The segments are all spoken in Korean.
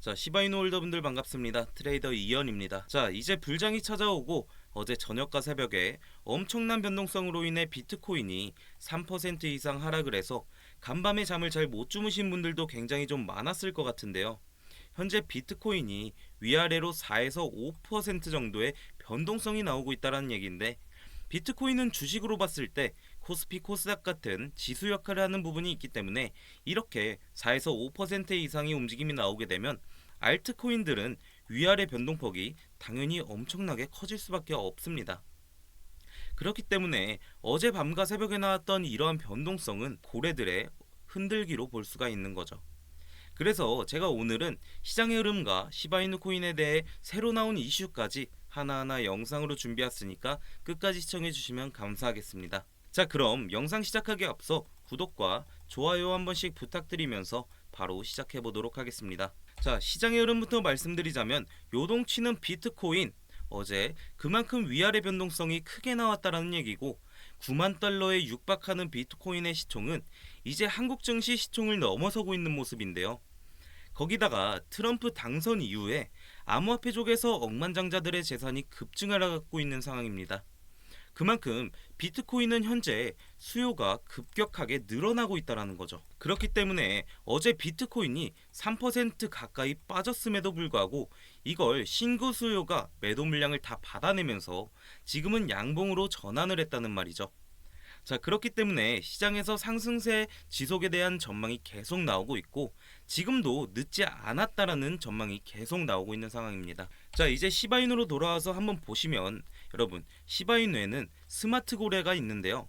자 시바이노 홀더분들 반갑습니다. 트레이더 이현입니다. 자 이제 불장이 찾아오고 어제 저녁과 새벽에 엄청난 변동성으로 인해 비트코인이 3% 이상 하락을 해서 간밤에 잠을 잘 못 주무신 분들도 굉장히 좀 많았을 것 같은데요. 현재 비트코인이 위아래로 4에서 5% 정도의 변동성이 나오고 있다는 얘기인데 비트코인은 주식으로 봤을 때 코스피 코스닥 같은 지수 역할을 하는 부분이 있기 때문에 이렇게 4에서 5% 이상의 움직임이 나오게 되면 알트코인들은 위아래 변동폭이 당연히 엄청나게 커질 수밖에 없습니다. 그렇기 때문에 어제 밤과 새벽에 나왔던 이러한 변동성은 고래들의 흔들기로 볼 수가 있는 거죠. 그래서 제가 오늘은 시장의 흐름과 시바이누 코인에 대해 새로 나온 이슈까지 하나하나 영상으로 준비했으니까 끝까지 시청해 주시면 감사하겠습니다. 자, 그럼 영상 시작하기에 앞서 구독과 좋아요 한 번씩 부탁드리면서 바로 시작해 보도록 하겠습니다. 자, 시장의 흐름부터 말씀드리자면 요동치는 비트코인 어제 그만큼 위아래 변동성이 크게 나왔다라는 얘기고 9만 달러에 육박하는 비트코인의 시총은 이제 한국 증시 시총을 넘어서고 있는 모습인데요. 거기다가 트럼프 당선 이후에 암호화폐 쪽에서 억만장자들의 재산이 급증하고 있는 상황입니다. 그만큼 비트코인은 현재 수요가 급격하게 늘어나고 있다는 거죠. 그렇기 때문에 어제 비트코인이 3% 가까이 빠졌음에도 불구하고 이걸 신고 수요가 매도 물량을 다 받아내면서 지금은 양봉으로 전환을 했다는 말이죠. 자, 그렇기 때문에 시장에서 상승세 지속에 대한 전망이 계속 나오고 있고 지금도 늦지 않았다라는 전망이 계속 나오고 있는 상황입니다. 자, 이제 시바인으로 돌아와서 한번 보시면 여러분, 시바이누에는 스마트 고래가 있는데요.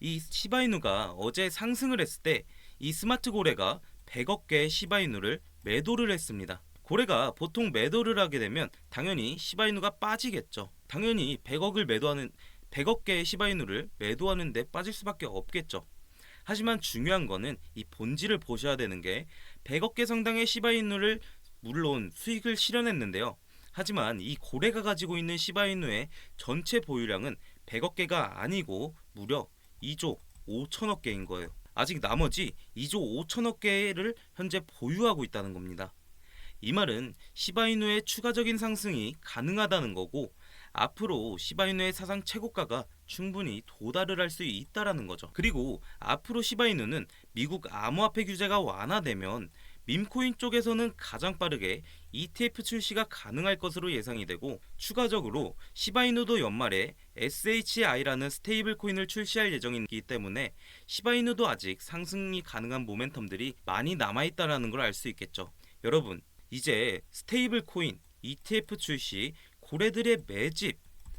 이 시바이누가 어제 상승을 했을 때 이 스마트 고래가 100억 개의 시바이누를 매도를 했습니다. 고래가 보통 매도를 하게 되면 당연히 시바이누가 빠지겠죠. 당연히 100억을 매도하는 100억 개의 시바이누를 매도하는데 빠질 수밖에 없겠죠. 하지만 중요한 거는 이 본질을 보셔야 되는 게 100억 개 상당의 시바이누를 물론 수익을 실현했는데요. 하지만 이 고래가 가지고 있는 시바이누의 전체 보유량은 100억 개가 아니고 무려 2조 5천억 개인 거예요. 아직 나머지 2조 5천억 개를 현재 보유하고 있다는 겁니다. 이 말은 시바이누의 추가적인 상승이 가능하다는 거고 앞으로 시바이누의 사상 최고가가 충분히 도달을 할 수 있다라는 거죠. 그리고 앞으로 시바이누는 미국 암호화폐 규제가 완화되면 밈코인 쪽에서는 가장 빠르게 ETF 출시가 가능할 것으로 예상이 되고 추가적으로 시바이누도 연말에 SHI라는 스테이블 코인을 출시할 예정이기 때문에 시바이누도 아직 상승이 가능한 모멘텀들이 많이 남아 있다라는 걸 알 수 있겠죠. 여러분, 이제 스테이블 코인 ETF 출시 고래들의 매집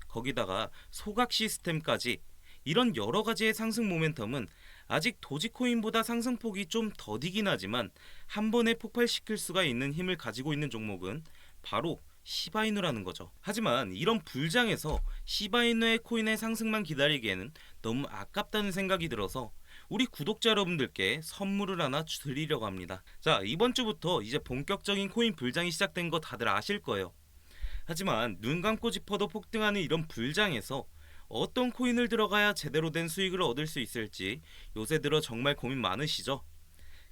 거기다가 소각 시스템까지 이런 여러 가지의 상승 모멘텀은 아직 도지코인보다 상승폭이 좀 더디긴 하지만 한 번에 폭발시킬 수가 있는 힘을 가지고 있는 종목은 바로 시바이누라는 거죠. 하지만 이런 불장에서 시바이누의 코인의 상승만 기다리기에는 너무 아깝다는 생각이 들어서 우리 구독자 여러분들께 선물을 하나 드리려고 합니다. 자, 이번 주부터 이제 본격적인 코인 불장이 시작된 거 다들 아실 거예요. 하지만 눈 감고 짚어도 폭등하는 이런 불장에서 어떤 코인을 들어가야 제대로 된 수익을 얻을 수 있을지 요새 들어 정말 고민 많으시죠?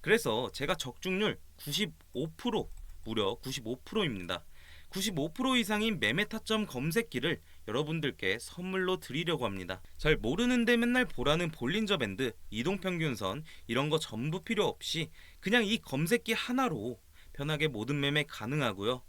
그래서 제가 적중률 95% 무려 95%입니다. 95% 이상인 매매 타점 검색기를 여러분들께 선물로 드리려고 합니다. 잘 모르는데 맨날 보라는 볼린저 밴드, 이동평균선 이런 거 전부 필요 없이 그냥 이 검색기 하나로 편하게 모든 매매 가능하고요.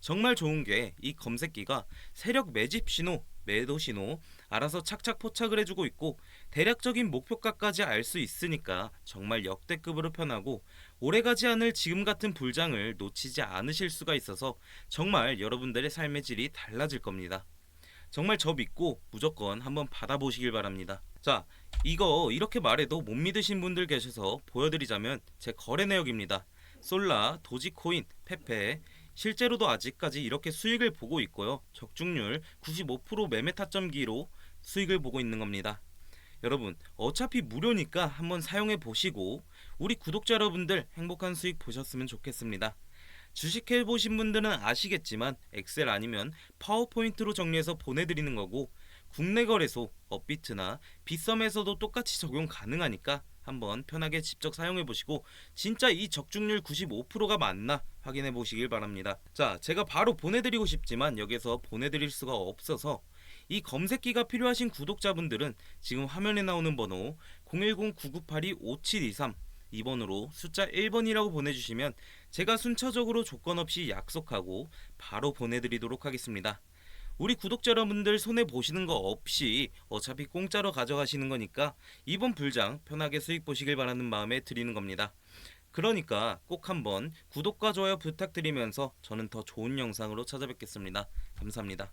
정말 좋은 게 이 검색기가 세력 매집 신호, 매도 신호 알아서 착착 포착을 해주고 있고 대략적인 목표가까지 알 수 있으니까 정말 역대급으로 편하고 오래가지 않을 지금 같은 불장을 놓치지 않으실 수가 있어서 정말 여러분들의 삶의 질이 달라질 겁니다. 정말 저 믿고 무조건 한번 받아보시길 바랍니다. 자, 이거 이렇게 말해도 못 믿으신 분들 계셔서 보여드리자면 제 거래 내역입니다. 솔라, 도지코인, 페페 실제로도 아직까지 이렇게 수익을 보고 있고요. 적중률 95% 매매 타점기로 수익을 보고 있는 겁니다. 여러분, 어차피 무료니까 한번 사용해 보시고 우리 구독자 여러분들 행복한 수익 보셨으면 좋겠습니다. 주식해 보신 분들은 아시겠지만 엑셀 아니면 파워포인트로 정리해서 보내드리는 거고 국내 거래소 업비트나 빗썸에서도 똑같이 적용 가능하니까 한번 편하게 직접 사용해 보시고 진짜 이 적중률 95%가 맞나 확인해 보시길 바랍니다. 자, 제가 바로 보내드리고 싶지만 여기서 보내드릴 수가 없어서 이 검색기가 필요하신 구독자분들은 지금 화면에 나오는 번호 010-9982-5723 2번으로 숫자 1번이라고 보내주시면 제가 순차적으로 조건 없이 약속하고 바로 보내드리도록 하겠습니다. 우리 구독자 여러분들 손해 보시는 거 없이 어차피 공짜로 가져가시는 거니까 이번 불장 편하게 수익 보시길 바라는 마음에 드리는 겁니다. 그러니까 꼭 한번 구독과 좋아요 부탁드리면서 저는 더 좋은 영상으로 찾아뵙겠습니다. 감사합니다.